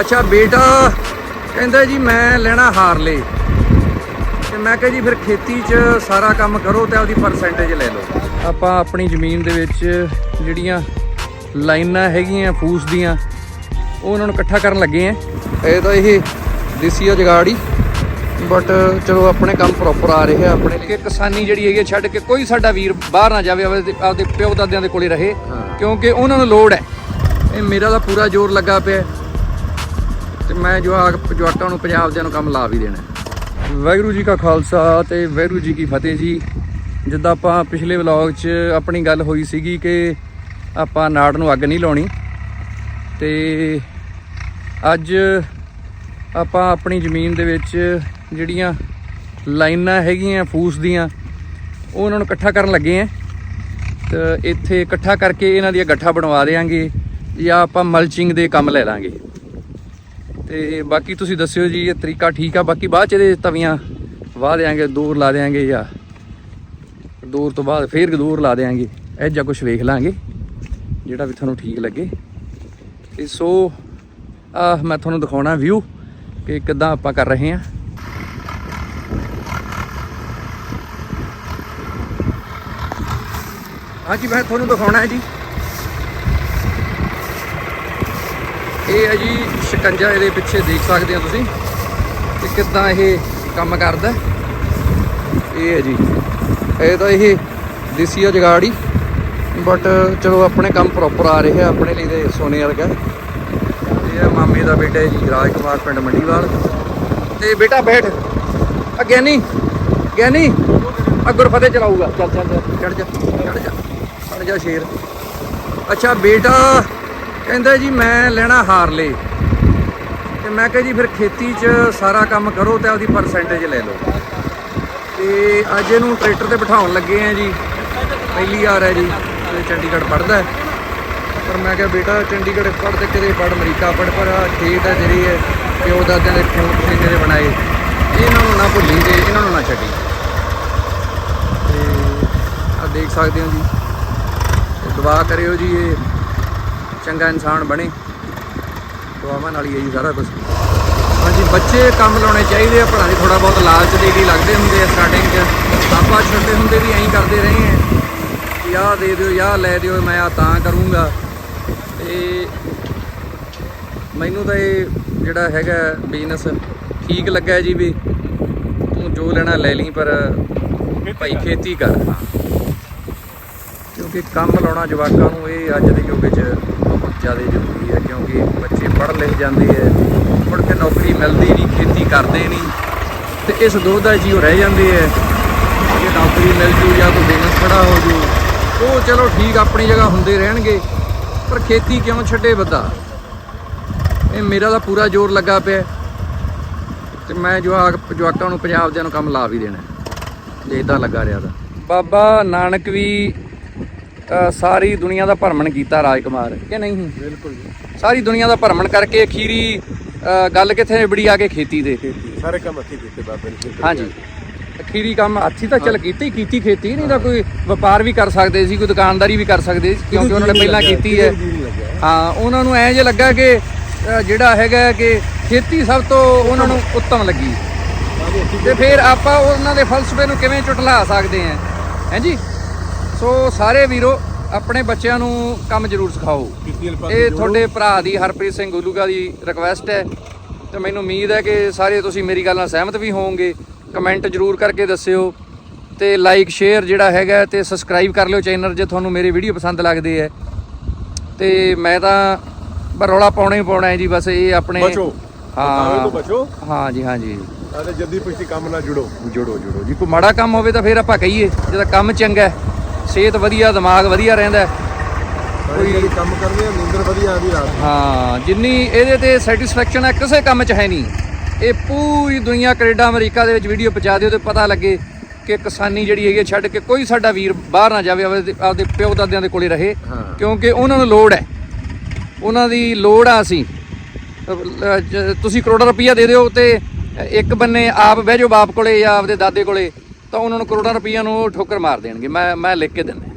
ਅੱਛਾ ਬੇਟਾ ਕਹਿੰਦਾ ਜੀ ਮੈਂ ਲੈਣਾ ਹਾਰਲੇ। ਤੇ ਮੈਂ ਕਿਹਾ ਜੀ ਫਿਰ ਖੇਤੀ 'ਚ ਸਾਰਾ ਕੰਮ ਕਰੋ ਤੇ ਆਪਦੀ ਪਰਸੈਂਟੇਜ ਲੈ ਲਓ। ਆਪਾਂ ਆਪਣੀ ਜ਼ਮੀਨ ਦੇ ਵਿੱਚ ਜਿਹੜੀਆਂ ਲਾਈਨਾਂ ਹੈਗੀਆਂ ਫੂਸ ਦੀਆਂ ਉਹ ਉਹਨਾਂ ਨੂੰ ਇਕੱਠਾ ਕਰਨ ਲੱਗੇ ਆ। ਇਹ ਤਾਂ ਇਹ ਦੇਸੀ ਆ ਜਗਾੜੀ ਬਟ ਚਲੋ ਆਪਣੇ ਕੰਮ ਪ੍ਰੋਪਰ ਆ ਰਹੇ ਆ ਆਪਣੇ ਲਈ। ਕਿਸਾਨੀ ਜਿਹੜੀ ਹੈਗੀ ਛੱਡ ਕੇ ਕੋਈ ਸਾਡਾ ਵੀਰ ਬਾਹਰ ਨਾ ਜਾਵੇ ਆਪਦੇ ਪਿਓ ਦਾਦਿਆਂ ਦੇ ਕੋਲੇ ਰਹੇ। ਕਿਉਂਕਿ ਉਹਨਾਂ ਨੂੰ ਲੋੜ ਹੈ। ਇਹ ਮੇਰਾ ਤਾਂ ਪੂਰਾ ਜ਼ੋਰ ਲੱਗਾ ਪਿਆ। ਹੈ। ਤੇ ਮੈਂ ਜਵਾਕ ਜਵਾਕਾਂ ਨੂੰ ਪੰਜਾਬ ਦਿਆਂ ਨੂੰ ਕੰਮ ਲਾ ਵੀ ਦੇਣਾ। ਵਾਹਿਗੁਰੂ ਜੀ ਕਾ ਖਾਲਸਾ ਤੇ ਵਾਹਿਗੁਰੂ ਜੀ ਕੀ ਫਤਿਹ ਜੀ। ਜਿੱਦਾਂ ਆਪਾਂ ਪਿਛਲੇ ਵਲੌਗ 'ਚ ਆਪਣੀ ਗੱਲ ਹੋਈ ਸੀਗੀ ਕਿ ਆਪਾਂ ਨਾੜ ਨੂੰ ਅੱਗ ਨਹੀਂ ਲਾਉਣੀ। ਤੇ ਅੱਜ ਆਪਾਂ ਆਪਣੀ ਜ਼ਮੀਨ ਦੇ ਵਿੱਚ ਜਿਹੜੀਆਂ ਲਾਈਨਾਂ ਹੈਗੀਆਂ, ਫੂਸ ਦੀਆਂ, ਉਹ ਉਹਨਾਂ ਨੂੰ ਇਕੱਠਾ ਕਰਨ ਲੱਗੇ ਆ। ਤੇ ਇੱਥੇ ਇਕੱਠਾ ਕਰਕੇ ਇਹਨਾਂ ਦੀਆਂ ਗੱਠਾਂ ਬਣਵਾ ਦੇਾਂਗੇ ਜਾਂ ਆਪਾਂ ਮਲਚਿੰਗ ਦੇ ਕੰਮ ਲੈ ਲਾਂਗੇ। ਤੇ ਬਾਕੀ ਤੁਸੀਂ ਦੱਸਿਓ ਜੀ, ਇਹ ਤਰੀਕਾ ਠੀਕ ਆ। ਬਾਕੀ ਬਾਅਦ ਚ ਇਹਦੇ ਤਵੀਆਂ ਵਾਹ ਦੇਾਂਗੇ ਦੂਰ ਲਾ ਦੇਾਂਗੇ ਜਾਂ ਦੂਰ ਤੋਂ ਬਾਅਦ ਫੇਰ ਦੂਰ ਲਾ ਦੇਾਂਗੇ ਇਹ ਜਾਂ ਕੁਝ ਵੇਖ ਲਾਂਗੇ, ਜਿਹੜਾ ਵੀ ਤੁਹਾਨੂੰ ਠੀਕ ਲੱਗੇ। ਤੇ ਸੋ, ਆ ਮੈਂ ਤੁਹਾਨੂੰ ਦਿਖਾਉਣਾ ਵਿਊ ਕਿ ਕਿੱਦਾਂ ਆਪਾਂ ਕਰ ਰਹੇ ਹਾਂ। ਹਾਂਜੀ, ਮੈਂ ਤੁਹਾਨੂੰ ਦਿਖਾਉਣਾ ਹੈ ਜੀ। ਇਹ ਹੈ ਜੀ ਸ਼ਿਕੰਜਾ ਇਹਦੇ ਪਿੱਛੇ ਦੇਖ ਸਕਦੇ ਹੋ ਤੁਸੀਂ ਕਿ ਕਿੱਦਾਂ ਇਹ ਕੰਮ ਕਰਦਾ ਇਹ ਹੈ ਜੀ। ਇਹ ਤਾਂ ਇਹ ਦੇਸੀ ਆ ਜਗਾੜੀ ਬਟ ਚਲੋ ਆਪਣੇ ਕੰਮ ਪ੍ਰੋਪਰ ਆ ਰਹੇ ਆ ਆਪਣੇ ਲਈ ਤੇ ਸੋਨੇ ਵਰਗਾ ਇਹ ਹੈ ਮਾਮੇ ਦਾ ਬੇਟਾ ਜੀ ਰਾਜ ਕੁਮਾਰ ਪਿੰਡ ਮੰਡੀਵਾਲ। ਤੇ ਬੇਟਾ ਬੈਠ। ਆ ਗਿਆਨੀ ਗਿਆਨੀ ਆ ਗੁਰਫਤਿਹ ਚਲਾਊਗਾ। ਚੱਲ ਚੱਲ ਚੱਲ, ਚੜ ਜਾ ਚੜ ਜਾ ਚੜ ਜਾ ਸ਼ੇਰ। ਅੱਛਾ ਬੇਟਾ ਕਹਿੰਦਾ ਜੀ ਮੈਂ ਲੈਣਾ ਹਾਰਲੇ। ਤੇ ਮੈਂ ਕਿਹਾ ਜੀ ਫਿਰ ਖੇਤੀ 'ਚ ਸਾਰਾ ਕੰਮ ਕਰੋ ਤੇ ਉਹਦੀ ਪਰਸੈਂਟੇਜ ਲੈ ਲਓ। ਤੇ ਅੱਜ ਇਹਨੂੰ ਟਰੈਕਟਰ ਤੇ ਬਿਠਾਉਣ ਲੱਗੇ ਆ ਜੀ। ਪਹਿਲੀ ਵਾਰ ਹੈ ਜੀ ਤੇ ਚੰਡੀਗੜ੍ਹ ਪੜਦਾ ਪਰ ਮੈਂ ਕਿਹਾ ਬੇਟਾ ਚੰਡੀਗੜ੍ਹ ਪੜ੍ਹ ਤੇ ਕਿਤੇ ਪੜ੍ਹ, ਅਮਰੀਕਾ ਪੜ੍ਹ, ਪਰ ਖੇਤ ਹੈ ਜਿਹੜੀ ਹੈ ਪਿਓ ਦਾਦਿਆਂ ਦੇ ਖੂਨ ਪਸੀਨੇ ਦੇ ਬਣਾਏ। ਇਹਨਾਂ ਨੂੰ ਨਾ ਭੁੱਲੀ ਤੇ ਇਹਨਾਂ ਨੂੰ ਨਾ ਛੱਡੀ। ਤੇ ਆ ਦੇਖ ਸਕਦੇ ਹੋ ਜੀ। ਦੁਆ ਕਰਿਓ ਜੀ ਇਹ ਚੰਗਾ ਇਨਸਾਨ ਬਣੇ। ਦੁਆਵਾਂ ਨਾਲ ਹੀ ਹੈ ਜੀ ਸਾਰਾ ਕੁਝ ਹਾਂਜੀ, ਬੱਚੇ ਕੰਮ ਲਾਉਣੇ ਚਾਹੀਦੇ ਆ ਪੜ੍ਹਾਈ ਥੋੜਾ ਬਹੁਤ ਲਾਲਚ ਦੇ ਕੇ ਲੱਗਦੇ ਹੁੰਦੇ ਆ ਸਟਾਰਟਿੰਗ 'ਚ। ਆਪਾਂ ਛੋਟੇ ਹੁੰਦੇ ਵੀ ਐਂ ਕਰਦੇ ਰਹੇ ਆ ਕਿ ਆਹ ਦੇ ਦਿਓ ਯਾਹ ਲੈ ਦਿਓ, ਮੈਂ ਆ ਤਾਂ ਕਰੂੰਗਾ। ਤੇ ਮੈਨੂੰ ਤਾਂ ਇਹ ਜਿਹੜਾ ਹੈਗਾ ਬਿਜ਼ਨਸ ਠੀਕ ਲੱਗਾ ਜੀ ਵੀ ਤੂੰ ਜੋ ਲੈਣਾ ਲੈ ਲਈ, ਪਰ ਭਾਈ ਖੇਤੀ ਕਰ। ਹਾਂ ਕਿਉਂਕਿ ਕੰਮ ਲਾਉਣਾ ਜਵਾਕਾਂ ਨੂੰ ਇਹ ਅੱਜ ਦੇ ਯੁੱਗ 'ਚ ਬਹੁਤ ਜ਼ਿਆਦਾ ਜ਼ਰੂਰੀ ਹੈ, ਕਿਉਂਕਿ ਬੱਚੇ ਪੜ੍ਹ ਲਿਖ ਜਾਂਦੇ ਹੈ, ਮੁੜ ਕੇ ਨੌਕਰੀ ਮਿਲਦੀ ਨਹੀਂ, ਖੇਤੀ ਕਰਦੇ ਨਹੀਂ, ਤੇ ਇਸ ਦੋ ਦਾ ਜੀਓ ਰਹਿ ਜਾਂਦੇ ਹੈ, ਜੇ ਨੌਕਰੀ ਮਿਲ ਜੂ ਜਾਂ ਕੋਈ ਬਿਜ਼ਨਸ ਖੜਾ ਹੋ ਜੂ, ਉਹ ਚਲੋ ਠੀਕ ਆਪਣੀ ਜਗ੍ਹਾ ਹੁੰਦੇ ਰਹਿਣਗੇ, ਪਰ ਖੇਤੀ ਕਿਉਂ ਛੱਡੇ ਬੰਦਾ ਇਹ ਮੇਰਾ ਤਾਂ ਪੂਰਾ ਜ਼ੋਰ ਲੱਗਾ ਪਿਆ ਹੈ। ਤੇ ਮੈਂ ਜਵਾਕ, ਜਵਾਕਾਂ ਨੂੰ, ਪੰਜਾਬ ਦਿਆਂ ਨੂੰ ਕੰਮ ਲਾ ਵੀ ਦੇਣਾ ਹੈ। ਜੇ ਇਦਾਂ ਲੱਗਾ ਰਿਹਾ ਤਾਂ ਬਾਬਾ ਨਾਨਕ ਵੀ ਸਾਰੀ ਦੁਨੀਆ ਦਾ ਭਰਮਣ ਕੀਤਾ ਰਾਜਕੁਮਾਰ ਕਿ ਨਹੀਂ? ਬਿਲਕੁਲ ਸਾਰੀ ਦੁਨੀਆ ਦਾ ਭਰਮਣ ਕਰਕੇ ਅਖੀਰੀ ਗੱਲ ਕਿੱਥੇ ਨਿਬੜੀ ਆ ਕੇ ਖੇਤੀ ਦੇ? ਸਾਰੇ ਕੰਮ ਅੱਛੇ ਕੀਤੇ ਬਾਬੇ ਨੇ ਹਾਂਜੀ। ਅਖੀਰੀ ਕੰਮ ਹੱਥੀ ਤਾਂ ਚੱਲ ਕੀਤੀ ਕੀਤੀ ਖੇਤੀ ਨਹੀਂ ਤਾਂ ਕੋਈ ਵਪਾਰ ਵੀ ਕਰ ਸਕਦੇ ਸੀ ਕੋਈ ਦੁਕਾਨਦਾਰੀ ਵੀ ਕਰ ਸਕਦੇ ਸੀ ਕਿਉਂਕਿ ਉਹਨਾਂ ਨੇ ਪਹਿਲਾਂ ਕੀਤੀ ਹੈ। ਹਾਂ ਉਹਨਾਂ ਨੂੰ ਐਂ ਜੇ ਲੱਗਾ ਕਿ ਜਿਹੜਾ ਹੈਗਾ ਕਿ ਖੇਤੀ ਸਭ ਤੋਂ ਉਹਨਾਂ ਨੂੰ ਉੱਤਮ ਲੱਗੀ। ਤੇ ਫਿਰ ਆਪਾਂ ਉਹਨਾਂ ਦੇ ਫਲਸਫੇ ਨੂੰ ਕਿਵੇਂ ਝੁਟਲਾ ਸਕਦੇ ਹਾਂ? ਹੈਂਜੀ ਸੋ ਸਾਰੇ ਵੀਰੋ ਆਪਣੇ ਬੱਚਿਆਂ ਨੂੰ ਕੰਮ ਜ਼ਰੂਰ ਸਿਖਾਓ। ਇਹ ਤੁਹਾਡੇ ਭਰਾ ਦੀ ਹਰਪ੍ਰੀਤ ਸਿੰਘ ਗੁਲੂਗਾ ਦੀ ਰਿਕਵੈਸਟ ਹੈ ਤੇ ਮੈਨੂੰ ਉਮੀਦ ਹੈ ਕਿ ਸਾਰੇ ਤੁਸੀਂ ਮੇਰੀ ਗੱਲ ਨਾਲ ਸਹਿਮਤ ਵੀ ਹੋਵੋਗੇ। ਕਮੈਂਟ ਜ਼ਰੂਰ ਕਰਕੇ ਦੱਸਿਓ ਤੇ ਲਾਈਕ ਸ਼ੇਅਰ ਜਿਹੜਾ ਹੈਗਾ ਤੇ ਸਬਸਕ੍ਰਾਈਬ ਕਰ ਲਿਓ ਚੈਨਲ ਜੇ ਤੁਹਾਨੂੰ ਮੇਰੇ ਵੀਡੀਓ ਪਸੰਦ ਲੱਗਦੇ ਹੈ। ਤੇ ਮੈਂ ਤਾਂ ਬਸ ਰੌਲਾ ਪਾਉਣਾ ਹੀ ਪਾਉਣਾ ਹੈ ਜੀ ਬਸ ਇਹ ਆਪਣੇ ਬਚੋ। ਹਾਂ। ਹਾਂ ਤੋਂ ਬਚੋ। ਹਾਂ ਜੀ ਹਾਂ ਜੀ। ਅਤੇ ਜਲਦੀ ਪਿਛਲੀ ਕੰਮ ਨਾਲ ਜੁੜੋ। ਜੁੜੋ ਜੁੜੋ। ਜੀ ਕੋਈ ਮਾੜਾ ਕੰਮ ਹੋਵੇ ਤਾਂ ਫਿਰ ਆਪਾਂ ਕਹੀਏ ਜਿਹਦਾ ਕੰਮ ਚੰਗਾ ਹੈ। ਸਿਹਤ ਵਧੀਆ ਦਿਮਾਗ ਵਧੀਆ ਰਹਿੰਦਾ। ਕੋਈ ਜਿਹੜੀ ਕੰਮ ਕਰਦੇ ਆ ਨੀਂਦਰ ਵਧੀਆ ਆਦੀ ਰਾਤ। ਹਾਂ ਜਿੰਨੀ ਇਹਦੇ ਤੇ ਸੈਟੀਸਫੈਕਸ਼ਨ ਹੈ ਕਿਸੇ ਕੰਮ 'ਚ ਹੈ ਨਹੀਂ ਇਹ ਪੂਰੀ ਦੁਨੀਆ ਕੈਨੇਡਾ ਅਮਰੀਕਾ ਦੇ ਵਿੱਚ ਵੀਡੀਓ ਪਹੁੰਚਾ ਦਿਓ ਤੇ ਪਤਾ ਲੱਗੇ ਕਿ ਕਿਸਾਨੀ ਜਿਹੜੀ ਹੈਗੀ ਛੱਡ ਕੇ ਕੋਈ ਸਾਡਾ ਵੀਰ ਬਾਹਰ ਨਾ ਜਾਵੇ ਆਪਦੇ ਪਿਓ ਦਾਦਿਆਂ ਦੇ ਕੋਲੇ ਰਹੇ। ਕਿਉਂਕਿ ਉਹਨਾਂ ਨੂੰ ਲੋੜ ਹੈ ਉਹਨਾਂ ਦੀ ਲੋੜ ਆ ਅਸੀਂ ਤੁਸੀਂ ਕਰੋੜਾਂ ਰੁਪਈਆ ਦੇ ਦਿਓ ਤੇ ਇੱਕ ਬੰਨੇ ਆਪ ਬਹਿ ਜਾਓ ਬਾਪ ਕੋਲੇ ਜਾਂ ਆਪਦੇ ਦਾਦੇ ਕੋਲੇ ਤਾਂ ਉਹਨਾਂ ਨੂੰ ਕਰੋੜਾਂ ਰੁਪਈਆ ਨੂੰ ਉਹ ਠੋਕਰ ਮਾਰ ਦੇਣਗੇ। ਮੈਂ ਮੈਂ ਲਿਖ ਕੇ ਦਿੰਦਾ।